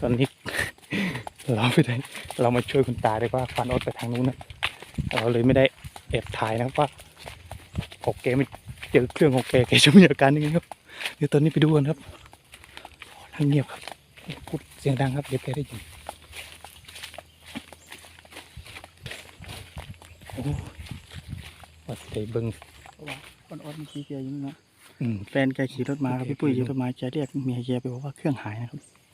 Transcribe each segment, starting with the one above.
ตอนนี้เราไม่ได้เรามาช่วยคุณตาดีกว่าฟันอดไปทางนู้นนะเราเลยไม่ได้แอบถ่ายนะครับว่าโอเคไม่เจอเครื่องของแกแกจะมีอาการยังไงครับเดี๋ยวตอนนี้ไปดูกันครับทางเงียบครับพูดเสียงดังครับเดี๋ยวแกได้ยินโอ้วัดใจเบิงเพราะว่าคนอดเมื่อกี้แกอยังนี้เนาะอืมแฟนแกขี่รถมาครับพี่ปุ้ยขี่รถมาแกเรียกเมียแกไปบอกว่าเครื่องหายนะครับอืม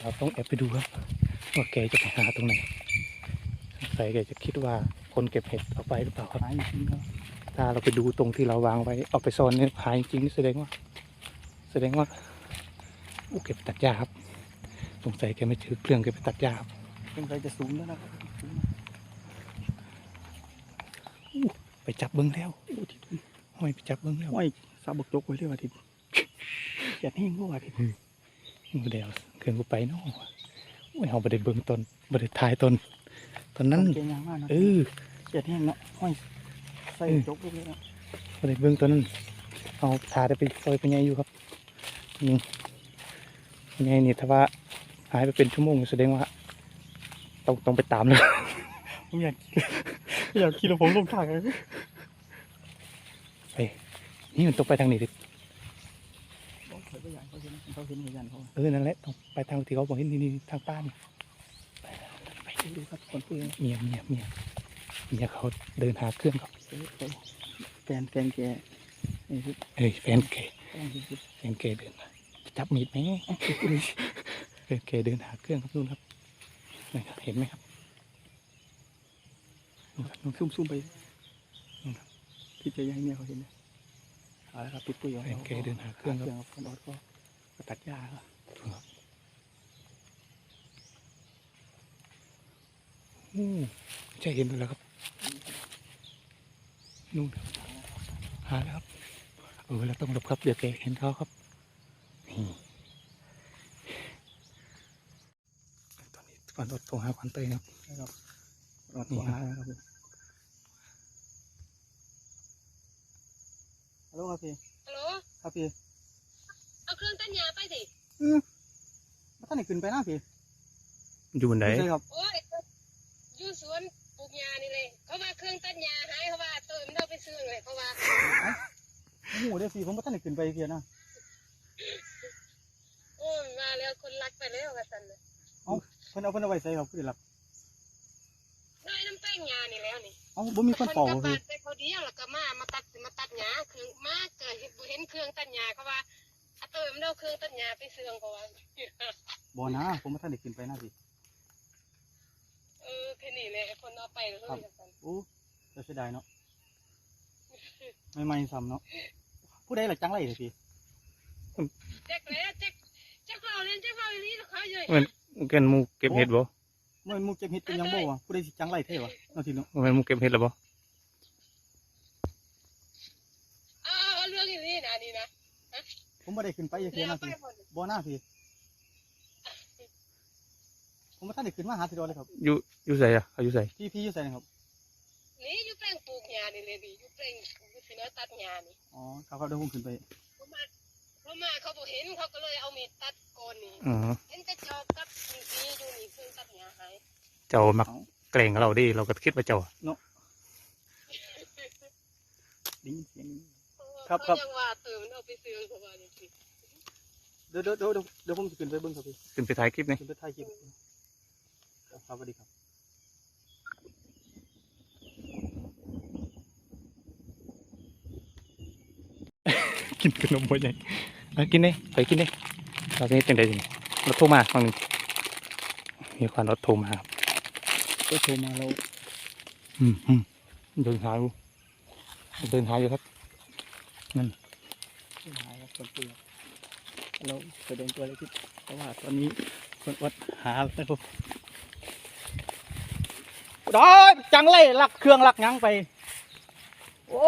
เราต้องแอบไปดูครับว่าแกจะไปหาตรงไหนสงสัยแกจะคิดว่าคนเก็บเห็ดเอาไปหรือเปล่าครับหายจริงๆครับถ้าเราไปดูตรงที่เราวางไว้เอาไปซ่อนเนี่ยหายจริงๆแสดงว่า แสดงว่าอู้เก็บไปตัดหญ้าครับสงสัยแกไม่ถือเครื่องแกไปตัดหญ้าครับเครื่องใครจะสูงแล้วนะครับสูงนะไปจับเบิ้งแล้วอู้ที่ห้อยไปจับเบิ้งแล้วห้อยสาบกจกไว้เรียกว่าทิศแกแห้งก็ว่าทิ ศอู้เดี๋ยวเครื่องกูไปเนาะโอ้ยเราไปได้เบิ้งตอนไปได้ถ่ายตอนตอนนั้นแกยางมากนะเออแกแห้งเนาะห้อยใส่จกไว้เลยเนาะไปได้เบิ้งตอนนั้นเอาถ่ายได้ไปซอยไปไงอยู่ครับนี่ไงนี่ถ้าว่าหายไปเป็นชั่วโมงแสดงว่าต้องต้องไปตามเลยผมอยากอยากขี่แล้วผมลงทางเลยนี่มันต้องไปทางนี้ดิบอก เขาก็อยากเขาเห็นเขาเห็นเหมือนกันเขาเออนั่นแหละต้องไปทางที่เขาบอกเห็นนี่นี่ทางป้านไปดูครับคนปุ้ยเมียเมียเมียเมียเขาเดินหาเครื่องเขาแฟนแฟนแกนี่คือเอ้ยแฟนเกกำลังคิดแฟนเกเดินมาจะจับมีดไหมแฟนเกเดินหาเครื่องครับนู่นครับนี่ครับเห็นไหมครับนู่นครับนู่นซุ่มซุ่มๆไปพี่เจยังเมียเขาเห็นเลย เอาละครับพี่ปุ้ยแฟนเกเดินหาเครื่องครับคนอดก็ก็ตัดหญ้าครับอู้ใช่เห็นแล้วครับนู่นครับหาแล้วครับเออเราต้องหลบครับเดี๋ยวแกเห็นเขาครับนี่ตอนนี้ฟันรถโทรหาควันเตยครับนะครับรอดตัวหาครับผม ฮัลโหลครับพี่ฮัลโหลครับพี่เอาเครื่องตัดหญ้าไปสิมาท่านไหนขึ้นไปนะพี่อยู่บนไหนใช่ครับโอ้ยอยู่สวนปลูกหญ้านี่เลยเขาว่าเครื่องตัดหญ้าหายเขาว่าตัวมันเอาไปซื้อเลยเขาว่าโอ้โหเดี๋ยวพี่ผมมาท่านไหนขึ้นไปเพียนะโอ้ยมาแล้วคนรักไปแล้วกันสันน่ะเพิ่นเอาเพิ่นเอาไว้ใส่ครับคือได้รับน้อยน้ำแป้งหญ้านี่แล้วนี่ เอ้าบ่มีคนเป่ากับ่บพี่บาดแต่เขาเดียวแล้วก็มามาตัดมาตัดหญ้าเครื่องมาเกิดเห็นเครื่องตัดหญ้าเขาว่าเอาตัวมันเอาเครื่องตัดหญ้าไปซื้อเขาว่าบ่นะผมมาท่านไหนขึ้นไปนะพี่ เออแค่นี้เลยคนเอาไปเลยกันสันโอ้จะเสียดายเนาะไม่ไม่ซ้ำเนาะผู้ใดหลักจังไรเลยพี่แจ็คแล้วแจ็คแจ็คเราเล่นแจ็คเราอยู่นี่เขาอยู่ มันกันหมูเก็บเห็ดบ่ มันมูเก็บเห็ดเป็นยังบ่วะผู้ใดสิจังไรเท่วะเนาะทีเนาะมันหมูเก็บเห็ดหรือบ่อาเอาเอาเรื่องอย่างนี้นะนี่นะผมบ่ได้ขึ้นไปเพีเรียยนะพี่บ่หน้าพี่ผมมาท่านได้ขึ้นมาหาทีเดียวเลยครับอยู่อยู่ใส่อะเขาอยู่ใส่พี่พี่อยู่ใส่นะครับนี่อยู่แปลงปลูกหญ้านี่เลยดิอยู่แปลงอยู่สิเนาะตัดหญ้านี่อ๋อครับครับเดี๋ยวผมขึ้นไป เขามาเขามาเขาบอกเห็นเขาก็เลยเอามีดตัดโกนนี่อ๋อเห็นแต่จอบกับนี่นี่อยู่นี่เครื่องตัดหญ้าหายเจ้ามักเกรงเราดิเราก็คิดว่าเจ้า ได้ยินเสียงนี้คครัรับบครับยังว่าเติมมันเอาไปซื้อเขาว่านี่สิเดี๋ยวเดี๋ยวเดี๋ยวเดี๋ยวเดี๋ยวผมจะขึ้นไปเบิ่งครับพี่ขึ้นไปถ่ายคลิปนี่ขึ้นไปถ่ายคลิปครับครับสวัสดีครับกินขนมบ่ใหญ่เอา กินได้ไปกินได้เราจะเฮ็ดจังได๋สิเราโทรมาฟังหนึงมีความรถโทรมาครับก็โทรมาเราอืมอืมเดินหาอยู่เดินหาอยู่ครับหายครับคนเปลือกเราแสดงตัวเลยพี่เพราะว่าตอนนี้คนวัดหาแล้วครับได้จังไรลักเครื่องลักหยังไป โอ้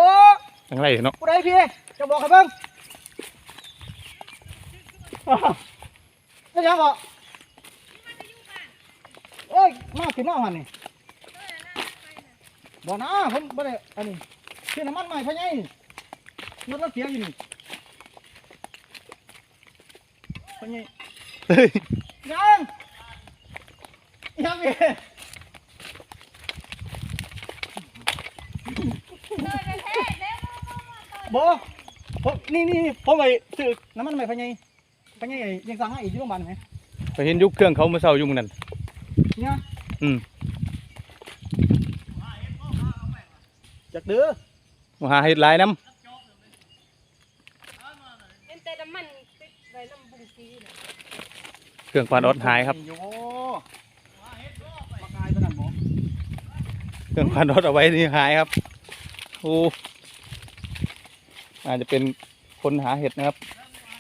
จังไรเนาะผู้ใดพี่จะบอกให้เบิ่งอ้าว ไม่ใช่บอกเอ้ยมาขึ้นมาหันนี่บอกนะผมบ่ได้อันนี้ชื่อน้ำมันใหม่พะไงรถรถเสียอยู่นี่พะไงเฮ้ยยังยังพี่โบผมนี่นี่ผมไปซื้อน้ำมันใหม่พะไง พะไงยังสั่งให้อีกที่โรงพยาบาลไหมไปเห็นยุคเครื่องเขาเมื่อเช้าอยู่หมื้นั่นเนี่ยอืมจากเด้อมาหาเห็ดหลายน้เห็นแต่น้ำมันติดไว้น้ำบุ้งซีน่ะำเครื่องควานอดหายครับโยมากายตะนันหมอเครื่องควานอดเอาไว้นี่หายครับโอ้อาจจะเป็นคนหาเห็ดนะครับ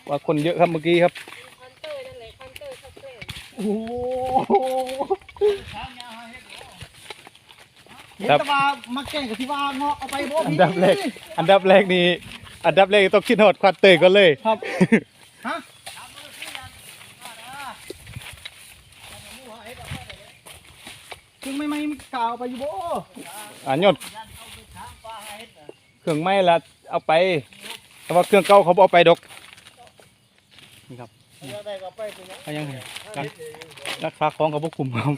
ว่าคนเยอะครับเมื่อกี้ครับคอนเตอร์นั่นแหละคอนเตอร์คาเฟ่โอ้โหเห็นครับแต่ว่ามาแกล้งกับที่ว่าเงาะเอาไปบ่อันพี่ดับแรกอันดับแรกนี่อันดับแรกต้องคิดหอดควานเตยก่อนเลย ครับฮะจึงไม่ไม่กล่าวไปอยู่บ่อ่านยอดเครื่องไม้ละเอาไป แต่ว่าเครื่องเก่าเขาบ่เอาไปดอกนี่ครับ เอายังไงรักรักษาของเขาบ่คุมครับ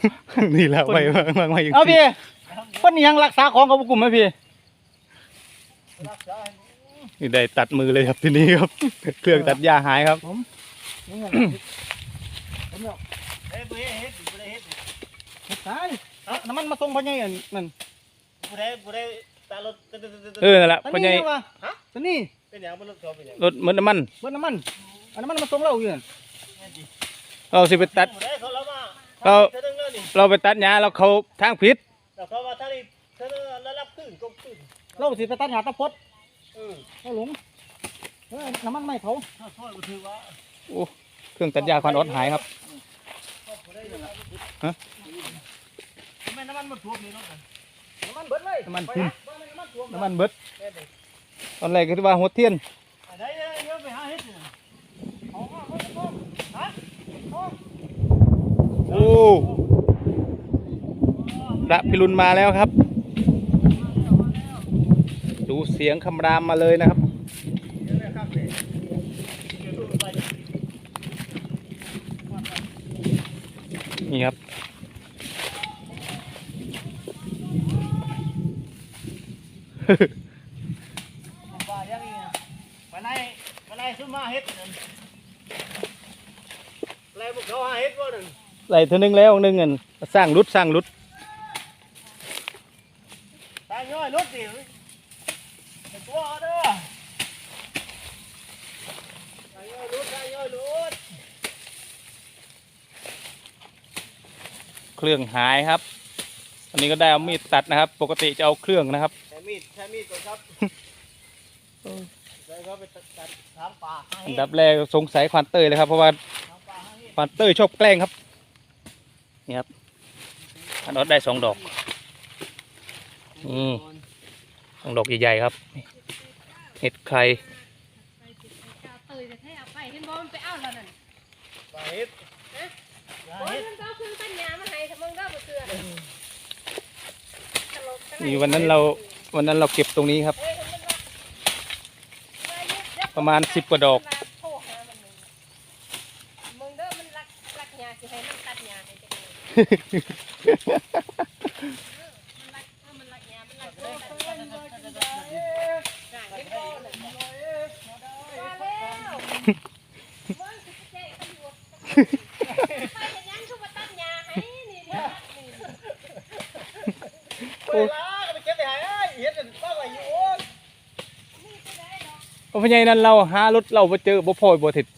นี่แหละไว้วางวางไว้อย่างเอานี้พี่เพิ่นยังรักษาของกับกลุ่มไหมพี่นี่ได้ตัดมือเลยครับทีนี้ครับ เครื่องตัดหญ้าหายครับนี่ไงผมเนี่ยเฮ็ดเฮ็ดเฮ็ดเฮ็ดตายเอาน้ำมันมาส่งพ่อใหญ่อันนั่นผู้ใดผู้ใดตารถตึ๊ดตึ๊ดตึ๊ดตึ๊ดเออนั่นแหละตอนพ่อนี้ใหญ่ยังวะตอนนี้เป็นอย่างบนรถเขาเป็นอย่างรถเหมือนน้ำมันเบิ้น้ำมันเอันน้ำมันมาส่งเราอยู่นั่นเราสิไปตัด ผู้ใดเขาแล้วมาเรา เธอเรื่องเรื่องนี่เราไปตัดหญ้าเราเขาทางผิดแต่เขาว่าถ้านี่เธอแล้วรับขึ้นก็ขึ้นเราสิไปตัดหาตะพดเออเราหลงเออน้ำมันไม่เขาถ้าช่วยก็ถือว่าโอ้เครื่องตัดหญ้าควานอดหายครับทำไมน้ำมันมันท่วมนี่เนาะน้ำมันเบิดเลยน้ำมันไปพุ่นนะน้ำมันท่วมน้ำมันเบิดตอนแรกก็คิดว่าหัวเทียน ได้เลยเยอะไปหาเฮ็ดเนี่ย เอาเอาเอาเอาฮะเอา โอ้พระพิรุณมาแล้วครับ ดูเสียงคำรามมาเลยนะครับนี่ครับว่าอย่างนี้มาไล่มาไล่ซุ่มมาเฮ็ดนั่นไล่พวกเขาหาเฮ็ดบ่นั่น ไหลเท่านึงแล้วนึงเงินสร้างรุดสร้างรุดตายย่อยรถดิไอ้ตัวเด้อตายย่อยรถตายย่อยรถเครื่องหายครับ อันนี้ก็ได้เอามีดตัดนะครับ ปกติจะเอาเครื่องนะครับใช้มีดใช้มีดก่อนครับใช้เขาไปตัดตัดถางป่าหาอัเห็นดดับแรกสงสัยควานเตยเลยครับเพราะว่าถางป่าหาเห็ดควานเตยชอบแกล้งครับ นี่ครับอันนอตได้สองดอกอืมสองดอกใหญ่ๆครับเห็ดไข่ไปติดไปกาเตยแต่ให้เอาไปเห็นบ่มันไปเอาแล้วนั่นหาเห็ดหาโอ้ยเห็ดมันเอาเครื่องตัดหญ้ามาให้ถ้ามึงได้บ่เชื่อตลกตลกนี่วันนั้นเราวันนั้นเราเก็บตรงนี้ครับเฮ้ยมันว่าว่าเยเดี๋ยวประมาณ10กว่าดอก งเลยมันรักเออมันรักหญ้ามันรักโลกมันรักโลกจังเลยน่ะเห็นบ่น่ะมาแล้วมึงสิไปแจ้งตำรวจไปเฮ็ดหยังคือมาตัดหญ้าให้นี่เด้อนี่ เวลาก็ไปเก็บไ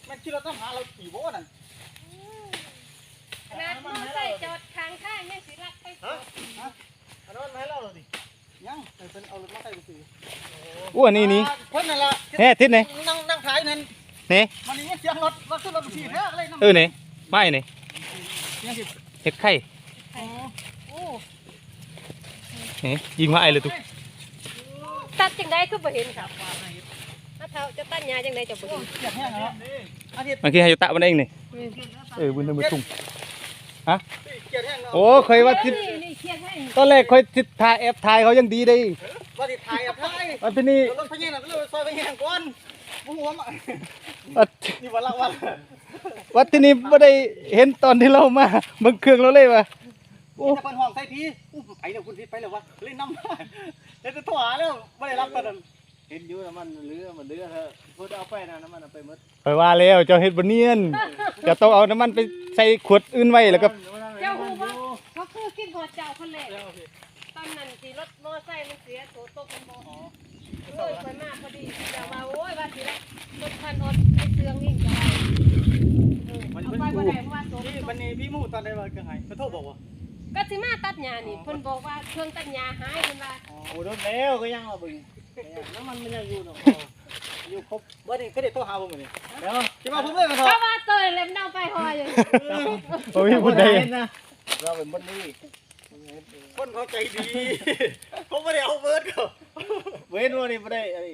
เพิ่นเอารถมาใส่ไปซื้ออ้วนนี่นี่เพิ่นนั่นล่ะแฮ่ทิศไหนนั่งนั่งขายนั่นนี่มันนี่เสียงรถว่าขึ้นรถไปขี่แท้อะไรนั่นเออนี่ไม่นี่ยังสิเห็ดไข่โอ้โอ้นี่ยิงมาไอเลยตุ๊กตัดจังไดคือบ่เห็นครับถ้าเท่าจะตัดหญ้าจังไดจะบ่เห็นเกียดแห้งแล้วอาทิตย์มันคือให้อยู่ตะมันเองนี่เออบุญธรรมตุ้ง เกียดแห้งแล้วโอ้เคยว่าทิศนี่นี่เครียดให้ตอนแรกเคยทิศทายแอปทายเขายังดีได้ว่าสิถ่ายเอาไผวันที่นี่รถพญานาคเลยซอยพญานาคก่อนบ่ฮู้ว่ามาว่านี่ว่าละว่าวัดที่นี่ไม่ได้เห็นตอนที่เรามาเบิ่งเครื่องเราเลยว่ะโอ้จะเป็นห้องใส่พีอู้ไปเดี๋ยวคุณพีไปเลยวะเล่นน้ำมาเดี๋ยวจะโทรหาแล้วไม่ได้รับตอนนั้น เห็นอยู่น้ำมันเรือมันเรือเถอะพูดเอาไปนะน้ำมันเอาไปหมดไปว่าแล้วเจ้าเฮ็ดบ่เนียนจะต้องเอาน้ำมันไปใส่ขวดอื่นไว้แล้วก็เจ้าหูว่าเขาคือกินหัวเจ้าคนแรกตอนนั้นที่รถมอไซค์มันเสียโถตกมันบ่ออกโอ้ยไปมากพอดีเจ้าว่าโอ้ยว่าสิได้รถคันอดไปเสืองยิ่งจะได้เออเอาไปบ่ได้เพราะว่าโถนี่วันนี้พี่มู่ตอนไหนมาเกิดไงเขาโทรบอกว่าก็สิมาตัดหญ้านี่เพิ่นบอกว่าเครื่องตัดหญ้าหายเพิ่นว่า โอ้โดนแล้วก็ยังเอาไป น้ำมันมันยังอยู่เนาะอยู่ครบวันนี้เขาได้โทรหาผมเลยเดี๋ยวจะมาผมเลยกันเถเพอะราะว่าตัวเล็มเน่าไปหอยอยู่โอ้ยพูดได้นะเราเป็นบนนี้คนเขาใจดีเขาไม่ได้เอาเบิร์ดเขาเว้นวันนี้ไม่ได้อะไร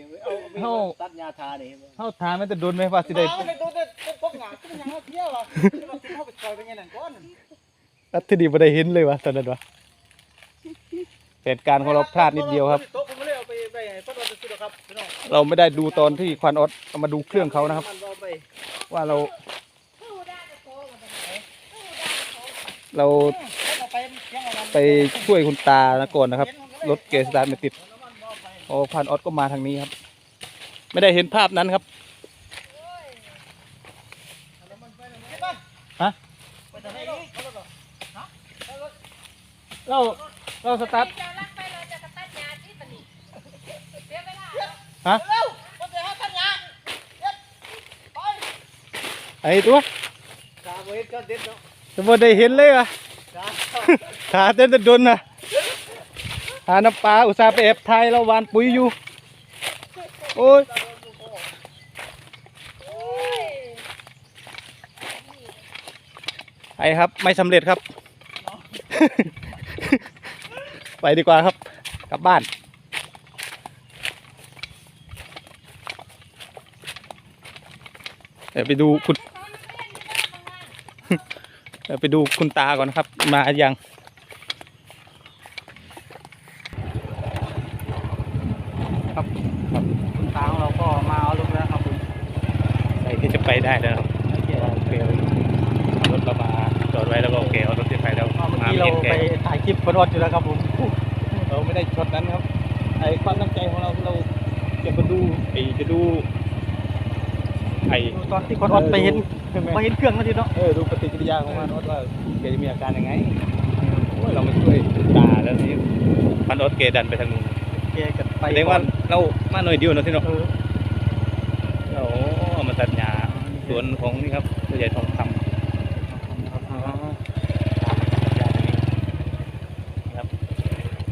เอาตัดยาทานี่เฮาถามมันจะโดนไหมว่าสิได้เอาไปดูแต่พวกหงาพวกหงาเที่ยวอะจะมาเข้าไปคอยเป็นไงนั่นก้อนวัดที่นี่บ่ได้เห็นเลยว่ะตอนนั้นว่ะเหตุการณ์ของเราพลาดนิดเดียวครับ โต๊ะผม ครับพี่น้องเราไม่ได้ดูตอนที่ควันออสเอามาดูเครื่องเขานะครับ มันเอาไปว่าเราผู้ได้จะโตมาเป็นไงเราเอาไปเที่ยงวันไปช่วยคุณตานะก่อนนะครับ รถเกสตาร์ทไม่ติดโอ้ควันออสก็มาทางนี้ครับ ไม่ได้เห็นภาพนั้นครับฮะ ไปทางไหนนี่เขาก็เราเราสตาร์ท ฮะไอ้ตัวตาเว้นก็เด็ดเนาะจะบ่ได้เห็นเลยว่ะตาขาเต้นจะดนนะหาน้ำปลาอุตส่าห์ไปแอบถ่ายเราหวานปุ๋ยอยู่ โอ้ยไอ้ครับ ไม่สำเร็จครับ ไปดีกว่าครับ กลับบ้าน เดี๋ยวไปดูคุณเดี๋ยวไปดูคุณตาก่อนนะครับ มายังครับครับคุณตาของเราก็มาเอาลงแล้วครับผมใส่ที่จะไปได้แล้วครับโอเครถเรามาจอดไว้แล้วก็โอเคเอารถที่ไปแล้วเมื่อกี้เราไปถ่ายคลิปคนรอดอยู่แล้วครับผมเราไม่ได้ช็อตนั้นครับไอ้ความตั้งใจของเราคือเราจะมาดูไอ้จะดู ไอ้ตอนที่คนรอดไปเห็นใช่ไหมมาเห็นเครื่องนั่นทีเนาะเออดูปฏิกิริยาของมันว่าแกจะมีอาการยังไงโอ้ยเรามาช่วยตาแล้วนี่พันออสเกดันไปทางนู้นแกกันไปแสดงว่าเรามาหน่อยเดียวเนอะที่เนาะเออเราเอามาตัดหญ้าสวนของนี่ครับผู้ใหญ่ทองคำอ๋อครับ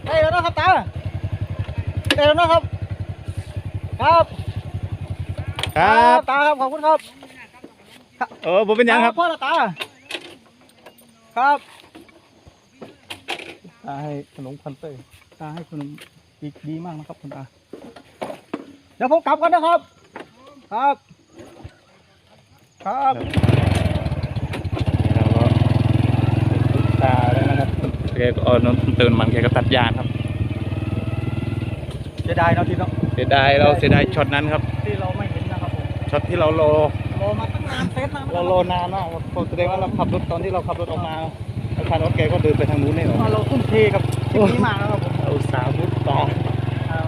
ได้แล้วนะครับตาได้แล้วนะครับ ครับ ครับตาครับขอบคุณครับเออผมเป็นหยังครับพ่อละตาครับตาให้ขนมคันเต้ยตาให้ขนมดีดีมากนะครับคุณตาเดี๋ยวผมกลับกันนะครับ ครับ ครับเราก็ตาแล้วนะครับแกก็เอาน้ำเตือนมันแกก็ตัดยางครับจะได้เนาะทีเนาะเสียดายเราเสียดายช็อตนั้นครับ ช็อตที่เรารอรอมาตั้งนานเซตนานเรารอนานมากครับผมแสดงว่าเราขับรถตอนที่เราขับรถออกมาแล้วคันรถแกก็เดินไปทางนู้นเนี่ยหรอเราทุ่มเทกับคลิปนี้มากนะครับผมเราสามมุดต่อครับ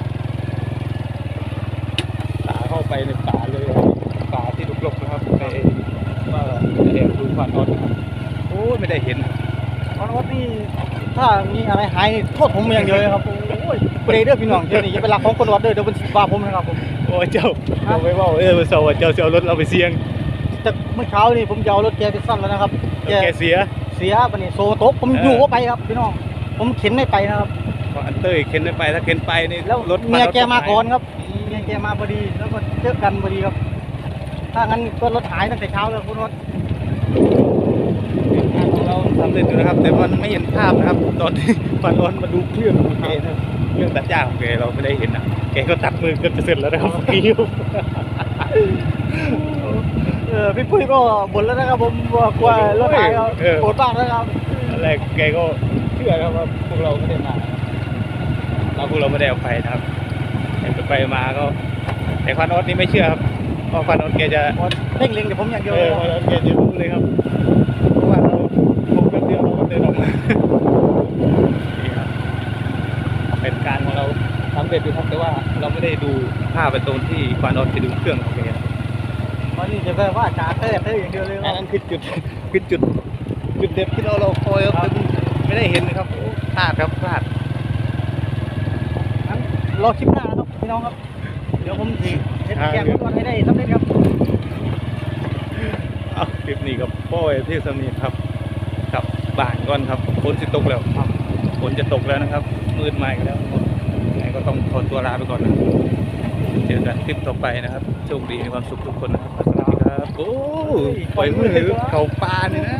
ตาเข้าไปในป่าเลยครับป่าที่ลุกลกนะครับไปว่าจะแอบดูควันรถนะครับโอ้ยไม่ได้เห็นตอนรถนี่ถ้ามีอะไรหายนี่โทษผมอย่างเดียวเลยครับ โอ้ยเปรย์เด้อพี่น้องเดี๋ยวนี้อย่าไปรักของคนรถเด้อเดี๋ยวเป็นว่าผมนะครับผมโอ้ยเจ้าเราไม่ว่าเออมาสวัสดีเจ้าจะเอารถเราไปเสี่ยงแต่เมื่อเช้านี่ผมจะเอารถแกไปซ่อมแล้วนะครับรถแกเสียเสียปะนี่โซตกผมเออออยู่ว่าไปครับพี่น้องผมเข็นไม่ไปนะครับเพราะอันเต้ยเข็นไม่ไปถ้าเข็นไปนี่แล้วรถเมียแกมาก่อนรถครับเมียแกมาพอดีแล้วก็เจอกันพอดีครับ ถ้างั้นก็รถหายตั้งแต่เช้าแล้วคุณรถงานของเราสำเร็จอยู่นะครับ แต่มันไม่เห็นภาพนะครับ ตอนที่ฟันร้อนมาดูเครื่องของแกนะครับ เครื่องตัดหญ้าของแกเราไม่ได้เห็นนะแกก็ตัดมือเกินจะเสร็จแล้วนะครับคิวเออพี่ปุ้ยก็บ่นแล้วนะครับผมว่ากลัวรถหายครับโกรธมากนะครับตอนแรกแกก็เชื่อครับว่าพวกเราไม่ได้มานะครับเราพวกเราไม่ได้เอาไปนะครับแต่ไปมาก็ แต่ควันออสนี่ไม่เชื่อครับเพราะฟันอดแกจะพอเพ่งเล็งแต่ผมอย่างเดียวเอเลอยฟันอดแกจะรู้เลยครับเพราะว่าเราพบแป๊บเดียวเราก็เดินออกมานี่ครับเป็นการของเราทำ เด็ดอยู่ครับแต่ว่าเราไม่ได้ดูภาพไปตรงที่ฟันอดจะดูเครื่องของแกวันนี้จะแบบว่าจ่าเต้เต้อย่างเดียวเลยอันนั้นคือจุดคือจุดจุดเด็ดที่เราเราคอยครับแต่ไม่ได้เห็นนะครับโอ้พลาดครับพลาดงั้นรอคลิปหน้านะครับพี่น้องครับ เดี๋ยวผมสิเฮ็ดแกงก่อนให้ได้สำเร็จครับเอาคลิปนี้กับพ่อยที่สมีครับกลับบ้านก่อนครับฝนจะตกแล้วครับฝนจะตกแล้วนะครับมืดมาอีกแล้วยังไง ก็ต้องขอตัวลาไปก่อนนะเจอกันคลิปต่อไปนะครับ โชคดีมีความสุขทุกคนนะครับสวัสดีครับ โอ้ยปล่อยมือเขาปลาเนี่ยนะ